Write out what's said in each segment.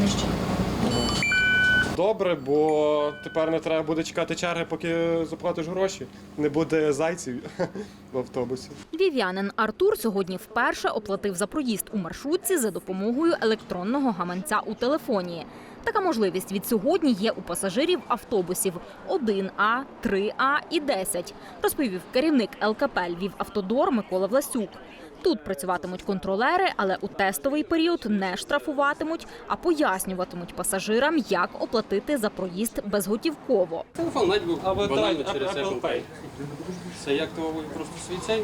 знищення. Добре, бо тепер не треба буде чекати черги, поки заплатиш гроші. Не буде зайців в автобусі. Львів'янин Артур сьогодні вперше оплатив за проїзд у маршрутці за допомогою електронного гаманця у телефоні. Така можливість від сьогодні є у пасажирів автобусів 1А, 3А і 10, розповів керівник ЛКП Львів Автодор Микола Власюк. Тут працюватимуть контролери, але у тестовий період не штрафуватимуть, а пояснюватимуть пасажирам, як оплатити за проїзд безготівково. Телефон навіть був Або банально через Apple Pay. Все, я активовую просто свій цей,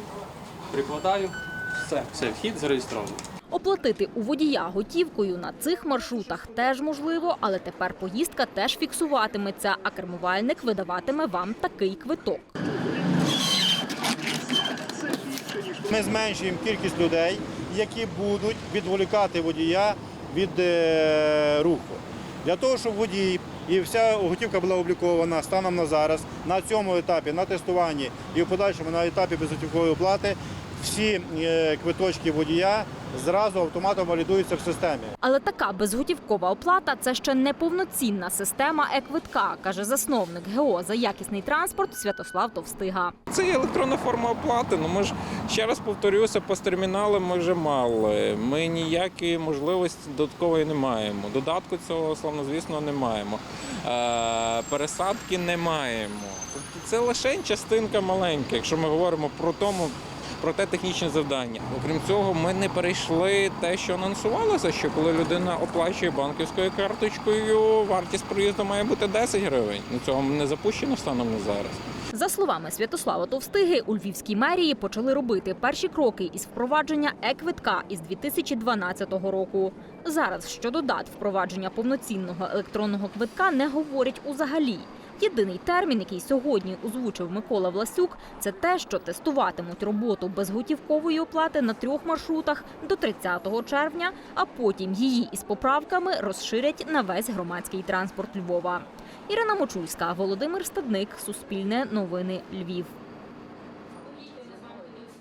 прикладаю, все, все, вхід зареєстрований. Оплатити у водія готівкою на цих маршрутах теж можливо, але тепер поїздка теж фіксуватиметься, а кермувальник видаватиме вам такий квиток. Ми зменшуємо кількість людей, які будуть відволікати водія від е, руху. Для того, щоб водій і вся готівка була облікована станом на зараз, на цьому етапі, на тестуванні і в подальшому на етапі безготівкової оплати, всі е, квиточки водія зразу автоматом валідуються в системі. Але така безготівкова оплата це ще не повноцінна система е-квитка, каже засновник ГО за якісний транспорт Святослав Товстига. Це є електронна форма оплати. Ну ми ж ще раз повторюся, посттермінали ми вже мали. Ми ніякої можливості додаткової не маємо. Додатку цього славно, звісно, не маємо. Е, пересадки не маємо. Тобто це лише частинка маленька, якщо ми говоримо про тому. Про те технічне завдання. Окрім цього, ми не перейшли те, що анонсувалося, що коли людина оплачує банківською карточкою, вартість проїзду має бути 10 гривень. Ну цього не запущено станом на зараз. За словами Святослава Товстиги, у Львівській мерії почали робити перші кроки із впровадження е-квитка із 2012 року. Зараз щодо дат впровадження повноцінного електронного квитка не говорять узагалі. Єдиний термін, який сьогодні озвучив Микола Власюк, це те, що тестуватимуть роботу безготівкової оплати на трьох маршрутах до 30 червня, а потім її із поправками розширять на весь громадський транспорт Львова. Ірина Мочульська, Володимир Стадник, Суспільне новини Львів.